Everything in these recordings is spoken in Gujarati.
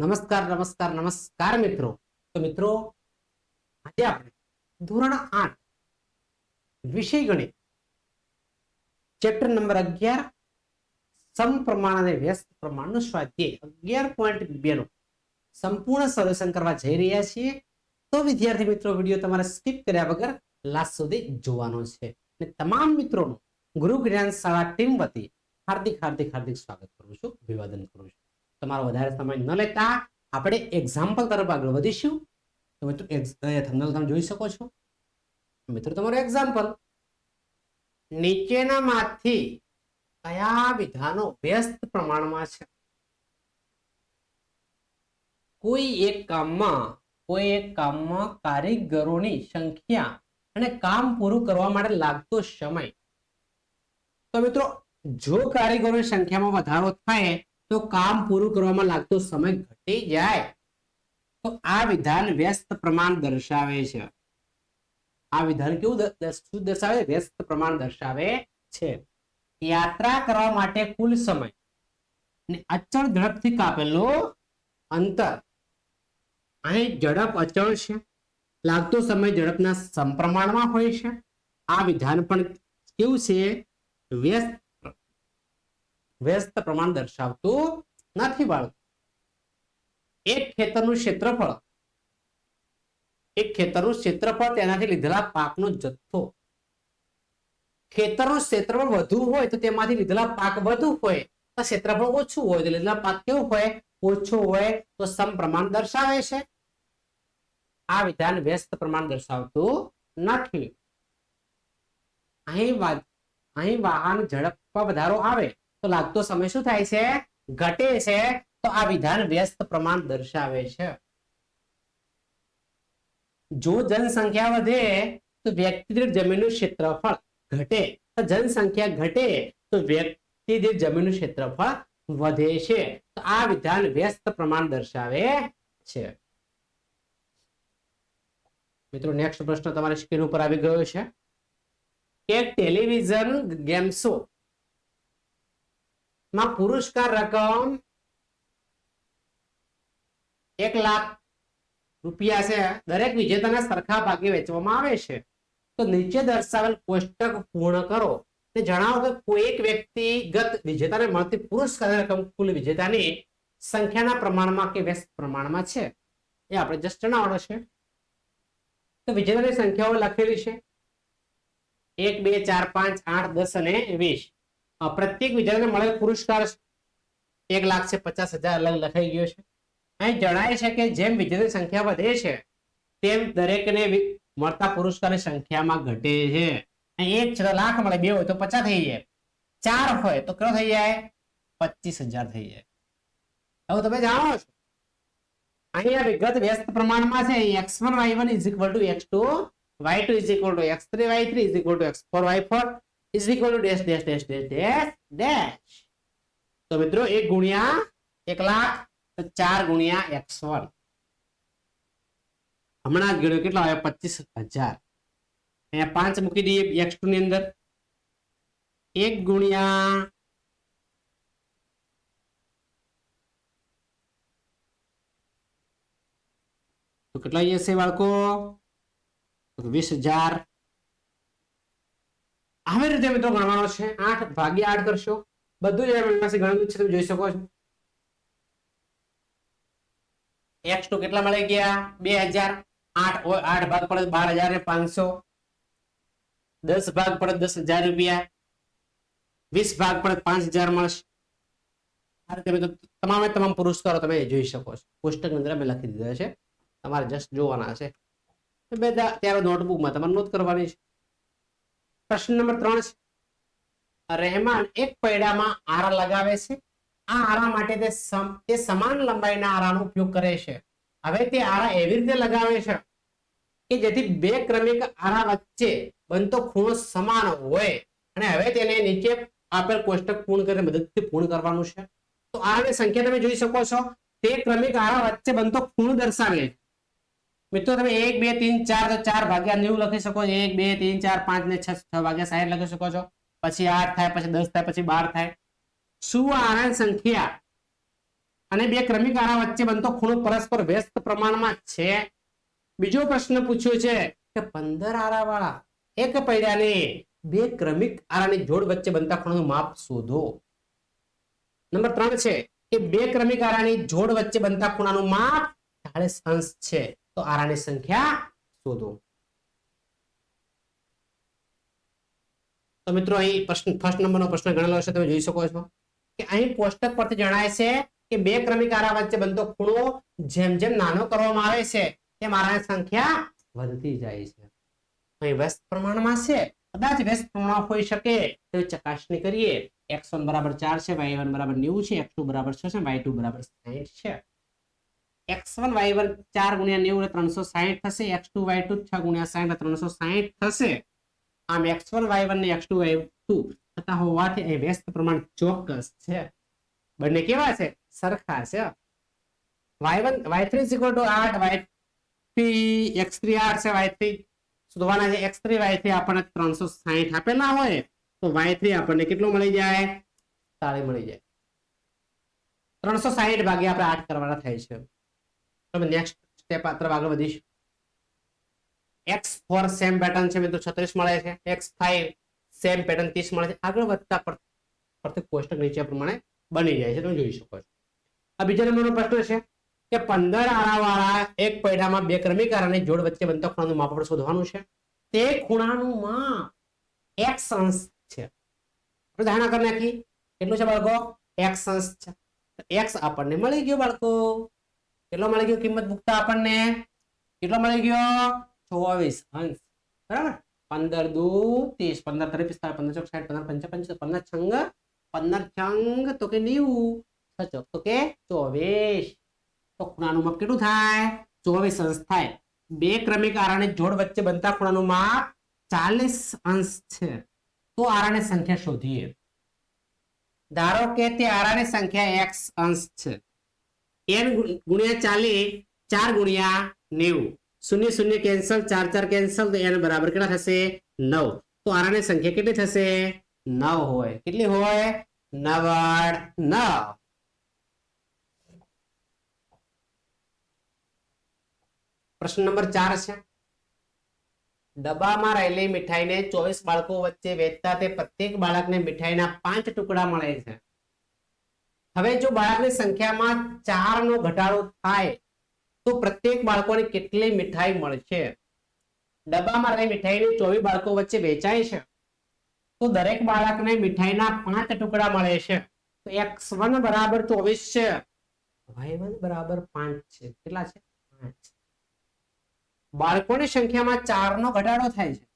નમસ્કાર નમસ્કાર નમસ્કાર મિત્રો. તો મિત્રો, આજે આપણે ધોરણ આઠ વિષય ગણિત ચેપ્ટર નંબર અગિયાર સમપ્રમાણ અને વ્યસ્ત પ્રમાણનું સ્વાધ્યાય, અગિયાર પોઈન્ટ બે નું સંપૂર્ણ સોલ્યુશન કરવા જઈ રહ્યા છીએ. તો વિદ્યાર્થી મિત્રો, વીડિયો તમારે સ્કીપ કર્યા વગર લાસ્ટ સુધી જોવાનો છે. અને તમામ મિત્રોનું ગુરુ જ્ઞાન શાળા ટીમ વતી હાર્દિક હાર્દિક હાર્દિક સ્વાગત કરું છું. અભિવાદન કરું છું. તમારો વધારે સમય ન લેતા આપણે એક્ઝામ્પલ તરફ આગળ વધીશું. તો મિત્રો થંબનેલ તમે જોઈ શકો છો. મિત્રો, તમારો એક્ઝામ્પલ નીચેનામાંથી કયા વિધાનો વ્યસ્ત પ્રમાણમાં છે? કોઈ એક કામમાં, કોઈ એક કામમાં કારીગરોની સંખ્યા અને કામ પૂરું કરવા માટે લાગતો સમય. તો મિત્રો, જો કારીગરોની સંખ્યામાં વધારો થાય તો કામ પૂરું કરવામાં લાગતો સમય ઘટી જાય. તો આ વિધાન વ્યસ્ત પ્રમાણ દર્શાવે છે. આ વિધાન કેવું શું દર્શાવે? વ્યસ્ત પ્રમાણ દર્શાવે છે. યાત્રા કરવા માટે કુલ સમય અને અચળ ઝડપથી કાપેલો અંતર. અહીં ઝડપ અચળ છે. લાગતો સમય ઝડપના સમપ્રમાણમાં હોય છે. આ વિધાન પણ કેવું છે? વ્યસ્ત વ્યસ્ત પ્રમાણ દર્શાવતું નથી બાળકો એક ખેતરનું ક્ષેત્રફળ, એક ખેતરનું ક્ષેત્રફળ તેનાથી લીધેલા પાકનો જથ્થો. ખેતરનું ક્ષેત્રફળ વધુ હોય તો તેમાંથી લીધેલા પાક વધુ હોય, તો ક્ષેત્રફળ ઓછું હોય, તો લીધેલા પાક કેવું હોય? ઓછું હોય, તો સમપ્રમાણ દર્શાવે છે. આ વિધાન વ્યસ્ત પ્રમાણ દર્શાવતું નથી. અહીં અહીં વાહન ઝડપમાં વધારો આવે. તો લાગતો સમય શું થાય છે? ઘટે છે. તો આ વિધાન વ્યસ્ત પ્રમાણ દર્શાવે છે. જો જનસંખ્યા વધે, તો વ્યક્તિ જમીનનું ક્ષેત્રફળ ઘટે. જનસંખ્યા ઘટે, તો વ્યક્તિ જમીનનું ક્ષેત્રફળ વધે છે. તો આ વિધાન વ્યસ્ત પ્રમાણ દર્શાવે છે. મિત્રો નેક્સ્ટ પ્રશ્ન તમારી સ્ક્રીન ઉપર આવી ગયો છે. એક ટેલિવિઝન ગેમ શો માં પુરસ્કાર રકમ એક લાખ રૂપિયા છે. દરેક વિજેતાને સરખા ભાગે વેચવામાં આવે છે. તો નીચે દર્શાવેલ કોષ્ટક પૂર્ણ કરો. તે જણાવો કે કોઈ એક વ્યક્તિગત વિજેતાને મળતી પુરસ્કાર રકમ કુલ વિજેતાની સંખ્યાના પ્રમાણમાં કે વ્યસ્ત પ્રમાણમાં છે. એ આપણે જસ્ટ જણાવવાનો છે. તો વિજેતાની સંખ્યાઓ લખેલી છે. એક, બે, ચાર, પાંચ, આઠ, દસ અને વીસ. પ્રત્યેક વિદ્યાર્થીને મળેલ પુરસ્કાર એક લાખ છે પચાસ હજાર અલગ લખાઈ ગયો છે. અહીં જણાય છે કે જેમ વિદ્યાર્થી સંખ્યા વધે છે, તેમ દરેકને મળતા પુરસ્કારની સંખ્યામાં ઘટે છે. એક છે લાખ મળે, બે હોય તો પચાસ થઈ જાય. ચાર હોય તો કેટલો થઈ જાય? પચીસ હજાર થઈ જાય. હવે તમે જાણો છો. અહીંયા વિગત વ્યસ્ત પ્રમાણમાં છે. X one y one is equal to x two y two is equal to x three y three is equal to x four y four. Is equal to dash dash dash dash dash dash તો મિત્રો, એક ગુણ્યા એક લાખ તો ચાર ગુણ્યા એક્સ વન હમણાં જ ગણ્યો કેટલા આવ્યો? પચીસ હજાર. અહીંયા પાંચ મૂકી દઈએ એક્સ ટુ ની અંદર. એક ગુણ્યા તો કેટલા જશે બાળકો? વીસ હજાર. આવી રીતે મિત્રો ગણવાનો છે. આઠ ભાગ્યા આઠ કરશો. બધું જ આપણી પાસે ગણેલું છે, તમે જોઈ શકો છો. એક્સ ટુ કેટલા મળી ગયા? બે હજાર. આઠ આઠ ભાગ પડે બાર હજાર ને પાંચસો. દસ ભાગ પડે દસ હજાર રૂપિયા. વીસ ભાગ પડે પાંચ હજાર મળશે. આ રીતે મિત્રો તમામે તમામ પુરસ્કારો તમે જોઈ શકો છો. પુસ્તક અંદર અમે લખી દીધા છે. તમારે જસ્ટ જોવાના છે. બધા, ત્યારે નોટબુકમાં તમારે નોંધ કરવાની છે. પ્રશ્ન નંબર ત્રણ રહેમાન એક પૈડામાં આરા લગાવે છે. આ આરા માટે તે તે સમાન લંબાઈના આરાનો ઉપયોગ કરે છે. હવે તે આરા એવી રીતે લગાવે છે કે જેથી બે ક્રમિક આરા વચ્ચે બનતો ખૂણો સમાન હોય. અને હવે તેને નીચે આપેલ કોષ્ટક પૂર્ણ કરીને મદદથી પૂર્ણ કરવાનું છે. તો આરાની સંખ્યા તમે જોઈ શકો છો. તે ક્રમિક આરા વચ્ચે બનતો ખૂણો દર્શાવે છે. મિત્રો, તમે એક, બે, ત્રણ, ચાર, તો ચાર ભાગ્યા નેવું લખી શકો એક, બે, ત્રણ, ચાર, પાંચ ને છ ભાગ્યા સાઠ લખી શકો છો. પછી આઠ થાય, પછી દસ થાય, પછી બાર થાય. શું આણંદ સંખ્યા અને બે ક્રમિક આણા વચ્ચે બનતો ખૂણો પરસ્પર વ્યસ્ત પ્રમાણમાં છે? બીજો પ્રશ્ન પૂછ્યો છે કે પંદર આરા વાળા એક પૈડાને બે ક્રમિક આરાની જોડ વચ્ચે બનતા ખૂણાનું માપ શોધો. નંબર ત્રણ છે કે બે ક્રમિક આરાની જોડ વચ્ચે બનતા ખૂણાનું માપ ચાળીસ અંશ છે. તો આરાની સંખ્યા શોધો. તો મિત્રો અહીં પ્રશ્ન ફર્સ્ટ નંબરનો પ્રશ્ન ગણેલો છે તમે જોઈ શકો છો કે અહીં કોષ્ટક પરથી જણાય છે કે બે ક્રમિક આરા વચ્ચે બનતો ખૂણો જેમ જેમ નાનો કરવામાં આવે છે, તેમ આરાની સંખ્યા વધતી જાય છે. અહીં વ્યસ્ત પ્રમાણમાં છે, કદાચ વ્યસ્ત પ્રમાણ હોઈ શકે. તો ચકાસણી કરીએ. એક્સ વન બરાબર ચાર છે વાય વન બરાબર નેવું છે એક્સ ટુ બરાબર છ છે વાય ટુ બરાબર સાહીઠ છે. એક્સ વન વાય વન ચાર ગુણ્યા નેવું ત્રણસો સાહીઠ થશે. એક્સ ટુ વાય ટુ છ ગુણ્યા સાહીઠ ત્રણસો સાહીઠ થશે. આમ એક્સ વન વાય વન ને એક્સ ટુ વાય ટુ થતા હોવાથી અહીં વ્યસ્ત પ્રમાણ ચોક્કસ છે. બંને કેવા છે? સરખા છે. Y one y three equal to આઠ વાય થ્રી એક્સ થ્રી આઠ છે વાય થ્રી શોધવાના છે? એક્સ થ્રી વાય થ્રી આપણને ત્રણસો સાહીઠ આપેલા હોય. તો વાય થ્રી આપણને કેટલું મળી જાય? તાળી મળી જાય. ત્રણસો સાહીઠ ભાગ્યા આપણે આઠ કરવાના થાય છે. તમે નેક્સ્ટ સ્ટેપ તરફ આગળ વધીશું. એક્સ સેમ પેટર્ન છે મિત્રો, છત્રીસ મળે છે. એક્સ સેમ પેટર્ન ત્રીસ મળે છે. આગળ વધતા પ્રત્યેક કોષ્ટક નીચે પ્રમાણે બની જાય છે. તમે જોઈ શકો છો. આ બીજા નંબરનો પ્રશ્ન છે કે પંદર આરાવાળા એક પૈડામાં બે ક્રમિક અને જોડ વચ્ચે બનતા ખૂણાનું માપ આપણે શોધવાનું છે. તે ખૂણાનું માપ એક્સ અંશ છે. આપણે ધારણા કરી નાખી. કેટલું છે બાળકો? એક્સ અંશ છે. એક્સ આપણને મળી ગયો બાળકો. કેટલો મળી ગયો કિંમત મૂકતા આપણને? કેટલો મળી ગયો? ચોવીસ. અંશ. બરાબર? પંદર દુ ત્રીસ. પંદર તરી પિસ્તાળીસ. પંદર ચોક સાઠ. પંદર પંચા પંચ. પંદર છંગ. પંદર છંગ તો કે નેવું. છ તો કે ચોવીસ. તો ખૂણાનું માપ કેટલું થાય? ચોવીસ અંશ થાય. બે ક્રમિક આરાની જોડ વચ્ચે બનતા ખૂણાનું માપ ચાલીસ અંશ છે. તો આરાની સંખ્યા શોધીએ. ધારો કે તે આરાની સંખ્યા એક્સ અંશ છે. એન ગુણ્યા ચાલીસ, ચાર ગુણ્યા નેવું. શૂન્ય શૂન્ય કેન્સલ ચાર ચાર કેન્સલ તો એન બરાબર કેટલા થશે? નવ. તો આરાની સંખ્યા કેટલી થશે? નવ હોય. કેટલી હોય? નવાડ નવ. પ્રશ્ન નંબર ચાર છે. ડબ્બામાં રહેલી મીઠાઈને ચોવીસ બાળકો વચ્ચે વેચતા તે પ્રત્યેક બાળકને મીઠાઈના પાંચ ટુકડા મળે છે. હવે જો બાળકની સંખ્યામાં ચાર નો ઘટાડો થાય, તો પ્રત્યેક બાળકોને કેટલી મીઠાઈ મળશે? ડબ્બામાં રહેલી મીઠાઈની ચોવીસ બાળકો વચ્ચે વેચાય છે. તો દરેક બાળકને મીઠાઈના પાંચ ટુકડા મળે છે. તો એક્સ વન બરાબર ચોવીસ છે. વાય વન બરાબર પાંચ છે. કેટલા છે? પાંચ. બાળકોની સંખ્યામાં ચાર નો ઘટાડો થાય છે.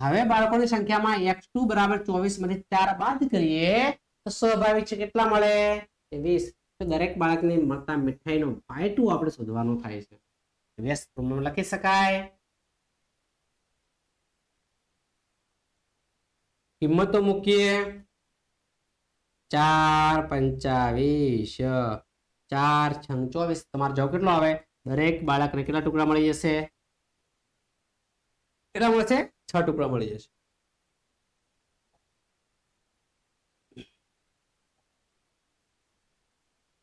હવે બાળકોની સંખ્યામાં એક્સ ટુ બરાબર ચોવીસમાંથી ચાર બાદ કરીએ. સ્વાભાવિક છે કેટલા મળે વીસ. તો દરેક બાળકને મળતા મીઠાઈનો બાય ટુ આપણે શોધવાનો થાય છે. વ્યસ્ત પ્રમાણ લખી શકાય. કિંમતો મૂકીએ. ચાર પંચાવીસ. ચાર છંગ ચોવીસ. તમારો જવાબ કેટલો આવે? દરેક બાળકને કેટલા ટુકડા મળી જશે? કેટલા મળશે? છ ટુકડા મળી જશે.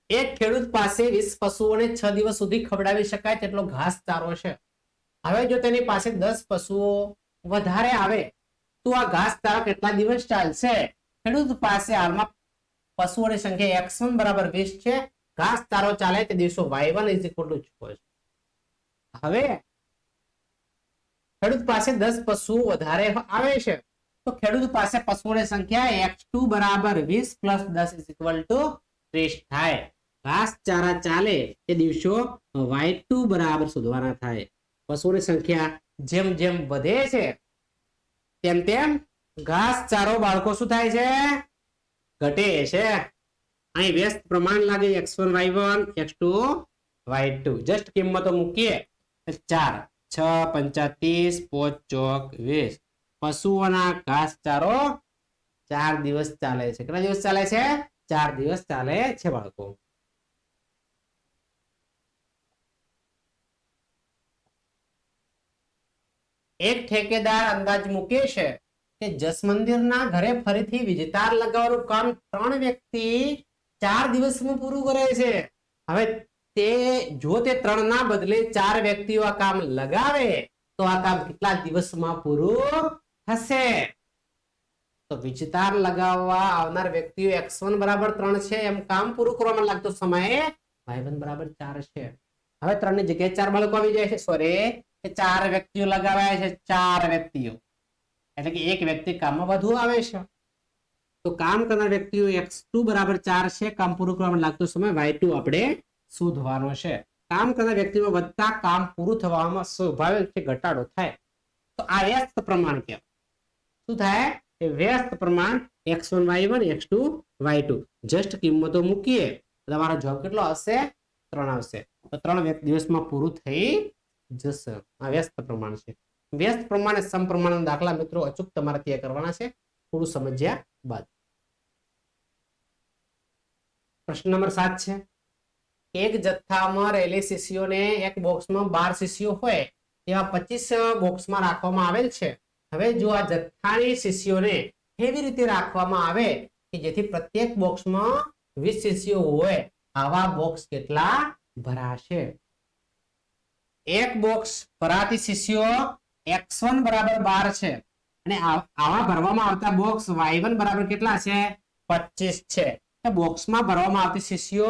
એક ખેડૂત પાસે વીસ પશુઓને છ દિવસ સુધી ખવડાવી શકાય તેટલો ઘાસ ચારો છે. હવે જો તેની પાસે દસ પશુઓ વધારે આવે, તો આ ઘાસ ચારો કેટલા દિવસ ચાલશે? ખેડૂત પાસે હાલમાં પશુઓની સંખ્યા એક્સ વન બરાબર વીસ છે. ઘાસ ચારો ચાલે તે દિવસો y one is equal to છે. હવે ખેડૂત પાસે દસ પશુઓ વધારે આવે છે, તો ખેડૂત પાસે પશુઓની સંખ્યા એક્સ ટુ બરાબર વીસ પ્લસ દસ ઇઝ ઇક્વલ ટુ ત્રીસ થાય. ઘાસ ચારા ચાલે તે દિવસો વાય ટુ બરાબર શોધવાના થાય. પશુઓની સંખ્યા જેમ જેમ વધે છે, તેમ તેમ ઘાસ ચારો બાળકો શું થાય છે? ઘટે છે. અહીં વ્યસ્ત પ્રમાણ લાગે x one, y one, x two, y two. Just કિંમતો મૂકીએ. ચાર, છ પંચાતીસ પોચ, ચોક, વીસ. પશુઓના ઘાસ ચારો ચાર દિવસ ચાલે છે. કેટલા દિવસ ચાલે છે? ચાર દિવસ ચાલે છે બાળકો. એક ઠેકેદાર અંદાજ મૂકે છે કે જસમંદિરના ઘરે ફરીથી વીજતાર લગાવવાનું કામ ત્રણ વ્યક્તિ ચાર દિવસમાં પૂરું કરે છે. હવે તે, જો તે ત્રણ ના બદલે ચાર વ્યક્તિઓ આ કામ લગાવે, તો આ કામ કેટલા દિવસમાં પૂરું થશે? તો વીજતાર લગાવવા આવનાર વ્યક્તિઓ એક્સ વન બરાબર ત્રણ છે, એમ કામ પૂરું કરવામાં લાગતો સમય વાય વન બરાબર ચાર છે. હવે ત્રણની જગ્યાએ ચાર બાળકો આવી જાય છે. સોરી ચાર વ્યક્તિઓ લગાવ્યા છે, ચાર વ્યક્તિઓ. એટલે કે એક વ્યક્તિ કામમાં વધુ આવે છે. તો કામ કરનાર વ્યક્તિઓ એક્સ ટુ બરાબર ચાર છે, કામ પૂરું કરવામાં લાગતો સમય વાય ટુ આપણે શોધવાનો છે. કામ કરનાર વ્યક્તિમાં વધતા કામ પૂરું થવામાં સ્વાભાવિક છે ઘટાડો થાય. તો આ વ્યસ્ત પ્રમાણ કેમ શું થાય? એ વ્યસ્ત પ્રમાણ x one y one x two y two just કિંમતો મૂકીએ. તમારો જવાબ કેટલો હશે ત્રણ આવશે. તો ત્રણ દિવસમાં પૂરું થઈ જશે આ વ્યસ્ત પ્રમાણ છે. વ્યસ્ત પ્રમાણે સમપ્રમાણ દાખલા મિત્રો અચૂક તમારે કરવાના છે. થોડું સમજ્યા બાદ. પ્રશ્ન નંબર સાત છે. એક જથ્થામાં રહેલી શિષ્યોને એક બોક્સમાં બાર શિષ્યો હોય, તેવા પચીસ બોક્સમાં રાખવામાં આવેલ છે. હવે જો આ જથ્થાની શિષ્યોને એવી રીતે રાખવામાં આવે, કે જેથી પ્રત્યેક બોક્સમાં વીસ શિષ્યો હોય, આવા બોક્સ કેટલા ભરાશે? એક બોક્સ ભરાતી શિષ્યો એક્સ વન બરાબર બાર છે. અને આવા ભરવામાં આવતા બોક્સ વાય વન બરાબર કેટલા છે? પચીસ છે. બોક્સમાં ભરવામાં આવતી શિષ્યો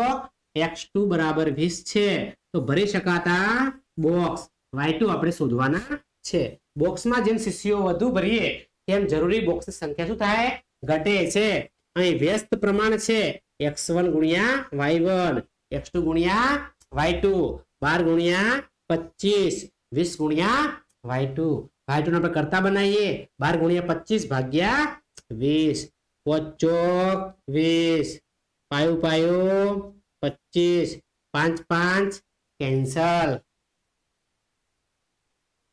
એક્સ ટુ બરાબર વીસ છે. તો ભરી શકાતા બોક્સ વાય ટુ આપણે શોધવાના છે. બોક્સમાં જેમ શિષ્યો વધુ ભરીએ, તેમ જરૂરી બોક્સની સંખ્યા શું થાય? ઘટે છે. અહીં વ્યસ્ત પ્રમાણ છે. એક્સ વન ગુણ્યા વાય વન એક્સ ટુ ગુણ્યા વાય ટુ બાર ગુણ્યા પચીસ. વીસ ગુણ્યા વાય ટુ. વાય ટુ આપણે કરતા બનાવીએ. બાર ગુણ્યા પચીસ ભાગ્યા વીસ. પોચોક વીસ. પાયું પાયું પચીસ. પાંચ પાંચ કેન્સલ.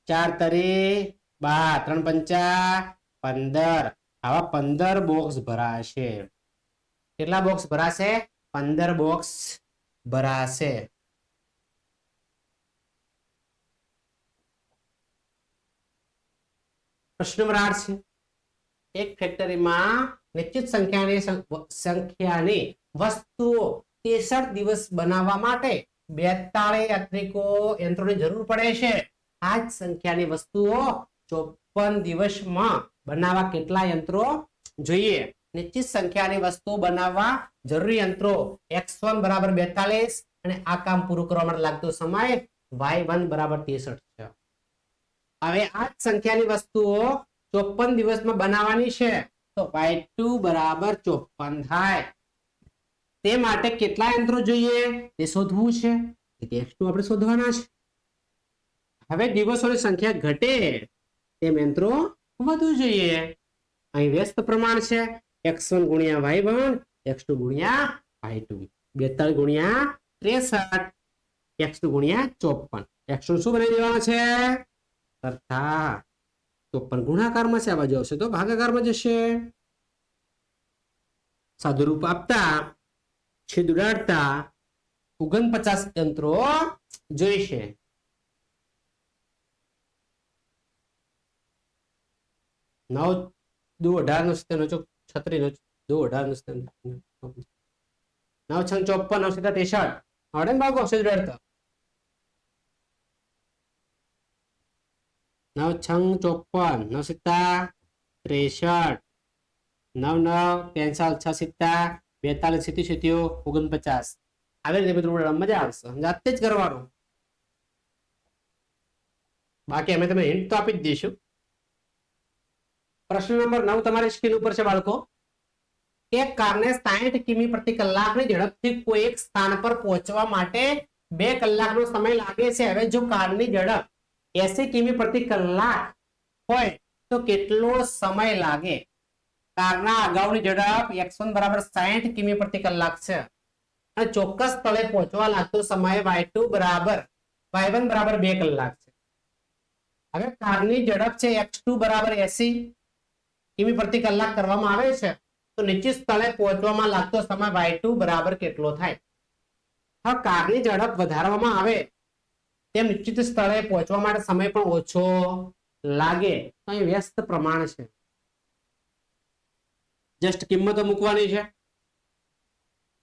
ચાર તરી બાર. ત્રણ પંચા પંદર. આવા પંદર બોક્સ ભરાશે. કેટલા બોક્સ ભરાશે? પંદર બોક્સ ભરાશે. પ્રશ્ન નંબર આઠ છે. એક ફેક્ટરીમાં નિશ્ચિત સંખ્યાની સંખ્યાની વસ્તુઓ તેસઠ દિવસ બનાવવા માટે બેતાળીસ યાત્રિકો યંત્રોની જરૂર પડે છે. આ જ સંખ્યાની વસ્તુઓ ચોપન દિવસમાં બનાવવા કેટલા યંત્રો જોઈએ? નિશ્ચિત સંખ્યાની વસ્તુઓ બનાવવા જરૂરી યંત્રો એક્સ વન બરાબર બેતાલીસ અને આ કામ પૂરું કરવા માટે લાગતો સમય વાય વન બરાબર તેસઠ છે. હવે આ સંખ્યાની વસ્તુઓ ચોપન દિવસમાં બનાવવાની છે. તો વાય ટુ બરાબર ચોપન થાય. તે માટે કેટલા યંત્રો જોઈએ? તે શોધવું છે. એક્સ આપણે શોધવાના છે. હવે દિવસોની સંખ્યા ઘટે. તેમ યંત્રો વધુ જોઈએ. અહીં વ્યસ્ત પ્રમાણ છે. એક્સ વન ગુણ્યા વાય વન, એક્સ ટુ ગુણ્યા વાય ટુ. બેતાળીસ ગુણ્યા ત્રેસઠ, એક્સ ટુ ગુણ્યા ચોપન. એક્સ શું બનાવી દેવાનું છે? સરખા પણ ગુણાકારમાં આવા બાજુ આવશે તો ભાગાકારમાં જશે. સાદુરૂપ આપતા, છેદ ઉડાડતા, ઓગણપચાસ યંત્રો જોઈશે. નવ, દુ અઢાર નો સિત્તેર નો ચોક છત્રી નો દુ અઢાર નો સિત્તેર નવ છ ચોપન, નવ સિત્તેર ત્રેસઠ આવડે ને ભાગો, છેદ નવ છંગ ચોપન, નવ સિત્તા ત્રેસઠ, નવ નવ પેન્સલ છ સિત્તા બેતાલીસ સિત્તી સિત્તીઓ ઓગણપચાસ. આવી રીતે મિત્રો મજા આવશે. જાતે જ કરવાનું. બાકી અમે તમે હિન્ટ તો આપી જ દઈશું. પ્રશ્ન નંબર નવ તમારી સ્ક્રીન ઉપર છે બાળકો. એક કારને 60 કિમી પ્રતિ કલાકની ઝડપથી કોઈ એક સ્થાન પર પહોંચવા માટે બે કલાકનો સમય લાગે છે. હવે જો કારની ઝડપ 80 કિમી પ્રતિ કલાક હોય તો કેટલો સમય લાગે? કારના અગાઉની ઝડપ એક્સ વન બરાબર 60 કિમી પ્રતિ કલાક છે. અને ચોક્કસ સ્થળે પહોંચવા લાગતો સમય y2 બરાબર, વાય વન બરાબર બે કલાક છે. હવે કારની ઝડપ છે એક્સ ટુ બરાબર એસી કિમી પ્રતિ કલાક કરવામાં આવે છે, તો નિશ્ચિત સ્થળે પહોંચવામાં લાગતો સમય y2 બરાબર કેટલો થાય? હવે કારની ઝડપ વધારવામાં આવે તેમ નિશ્ચિત સ્થળે પહોંચવા માટે સમય પણ ઓછો લાગે. તો અહીં વ્યસ્ત પ્રમાણ છે. જસ્ટ કિંમતો મૂકવાની છે.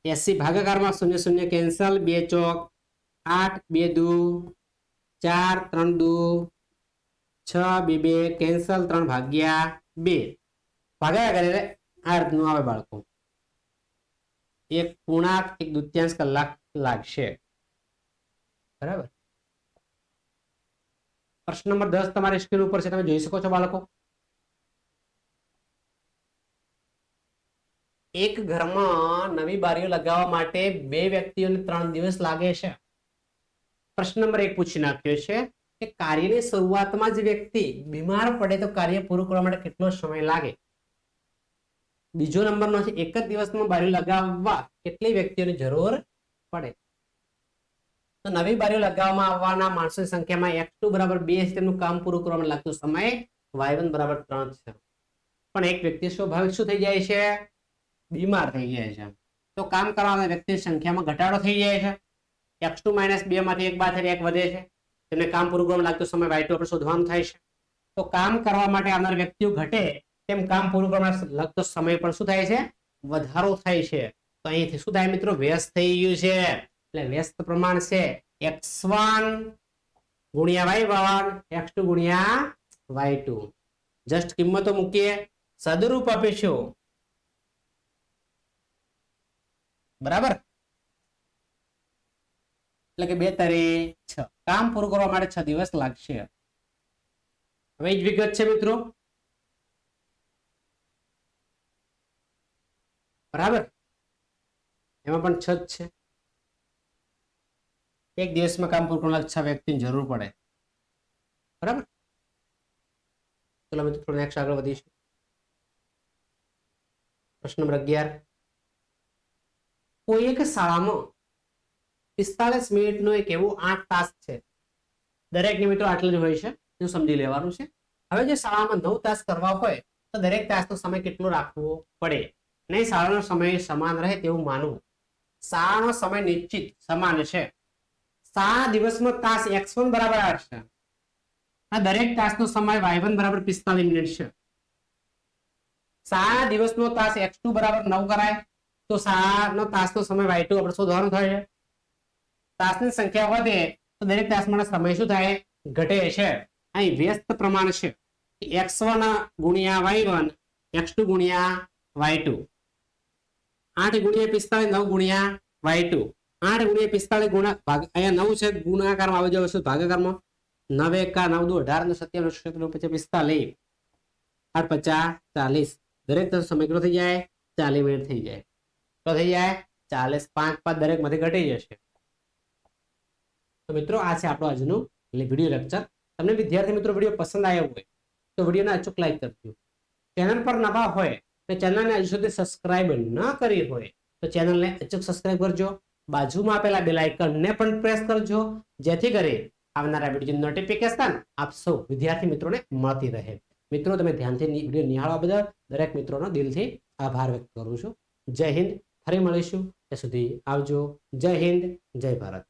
એસી ભાગાકારમાં શૂન્ય શૂન્ય કેન્સલ બે ચોક, આઠ, બે દુ, ચાર, ત્રણ દુ, છ, બે બે કેન્સલ ત્રણ ભાગ્યા બે. ભાગાયા કરે આ રીતનું આવે બાળકો. એક પૂર્ણાંક, એક દુત્યાંશ કલાક લાગશે. બરાબર? પ્રશ્ન નંબર દસ તમારી સ્ક્રીન ઉપર છે, તમે જોઈ શકો છો બાળકો. એક ઘરમાં નવી બારીઓ લગાવવા માટે બે વ્યક્તિઓને ત્રણ દિવસ લાગે છે. પ્રશ્ન નંબર એક પૂછી નાખ્યો છે કે કાર્યની શરૂઆતમાં જ વ્યક્તિ બીમાર પડે તો કાર્ય પૂરું કરવા માટે કેટલો સમય લાગે? બીજો નંબરનો છે, એક જ દિવસમાં બારીઓ લગાવવા કેટલી વ્યક્તિઓની જરૂર પડે? તો નવી બારીઓ લગાવવામાં આવવાના, માણસોની સંખ્યામાં એક્સ ટુ બરાબર બે છે, તેમનું કામ પૂરું કરવામાં લાગતો સમય વાય વન બરાબર ત્રણ છે. પણ એક વ્યક્તિ સ્વાભાવિક શું થઈ જાય છે? બીમાર થઈ જાય છે. તો કામ કરવાના વ્યક્તિની સંખ્યામાં ઘટાડો થઈ જાય છે. એક્સ ટુ માઇનસ બે માંથી એક બાદ એક વધે છે. તેમને કામ પૂરું કરવામાં લાગતો સમય વાય ટુ શોધવાનું થાય છે. તો કામ કરવા માટે આવનાર વ્યક્તિઓ ઘટે તેમ કામ પૂરું કરવા લાગતો સમય પણ શું થાય છે? વધારો થાય છે. તો અહીંથી શું થાય મિત્રો? વ્યસ્ત થઈ ગયું છે. એટલે વ્યસ્ત પ્રમાણ છે. એક્સ વન ગુણ્યા વાય વન, એક્સ ટુ ગુણ્યા વાય ટુ. જસ્ટ કિંમતો મૂકીએ. સદરૂપ આપીશું. બરાબર? એટલે કે બે તરે છ. કામ પૂરું કરવા માટે છ દિવસ લાગશે. હવે જ વિગત છે મિત્રો. બરાબર? એમાં પણ છ છે. એક દિવસમાં કામ પૂરું કરવા છ વ્યક્તિની જરૂર પડે. બરાબર? ચલો મિત્રો નેક્સ્ટ આગળ વધીશું. પ્રશ્ન નંબર અગિયાર. કોઈ એક શાળામાં પિસ્તાળીસ મિનિટનો એક એવો આઠ ટાસ્ક છે. દરેકને મિત્રો આટલું જ હોય છે એ સમજી લેવાનું છે? હવે જે શાળામાં નવ તાસ કરવા હોય, તો દરેક તાસનો સમય કેટલો રાખવો પડે? નહીં શાળાનો સમય સમાન રહે તેવું માનવું. શાળાનો સમય નિશ્ચિત સમાન છે. શાળા દિવસનો તાસ એક્સ વન બરાબર આઠ આ દરેક તાસનો સમય વાય વન બરાબર પિસ્તાલીસ મિનિટ છે. શાળા દિવસનો તાસ એક્સ ટુ બરાબર નવ કરાય તો શાળાનો તાસનો સમય વાય ટુ આપણે શોધવાનો થાય. છે તાસની સંખ્યા વધે તો દરેક તાસ માટે સમય શું થાય? ઘટે છે. અહીં વ્યસ્ત પ્રમાણ છે. એક્સ વન ગુણ્યા વાય વન, એક્સ ટુ ગુણ્યા વાય ટુ. આઠ ગુણ્યા પિસ્તાલીસ, નવ ગુણ્યા વાય ટુ. આઠ ગુણ્યા પિસ્તાળીસ ગુણા અહીંયા નવ છે, ગુણાકારમાં આવી જશે ભાગાકારમાં? નવ એકા નવ દુ અઢાર ને સત્યાવીસ ક્ષેત્ર પછી પિસ્તાલીસ. આઠ પચાસ, ચાલીસ. દરેક સમય કેટલો થઈ જાય? ચાલીસ મિનિટ થઈ જાય. તો થઈ જાય? ચાલીસ પાંચ પાંચ દરેકમાંથી ઘટી જશે. તો મિત્રો, આ છે આપણો આજનું વીડિયો લેક્ચર તમને વિદ્યાર્થી મિત્રો વીડિયો પસંદ આવ્યો હોય, તો વિડીયોને અચૂક લાઈક કરજો. ચેનલ પર નવા હોય, તો ચેનલને હજુ સુધી સબસ્ક્રાઇબ ન કરી હોય, તો ચેનલને અચૂક સબસ્ક્રાઇબ કરજો. બાજુમાં આપેલા બેલ આઇકનને પણ પ્રેસ કરજો, જેથી કરી આવનારા વીડિયો નોટિફિકેશન આપ સૌ વિદ્યાર્થી મિત્રોને મળતી રહે. મિત્રો, તમે ધ્યાનથી વીડિયો નિહાળવા બદલ દરેક મિત્રોનો દિલથી આભાર વ્યક્ત કરું છું. જય હિન્દ, ફરી મળીશું. ત્યાં સુધી આવજો. જય હિન્દ, જય ભારત.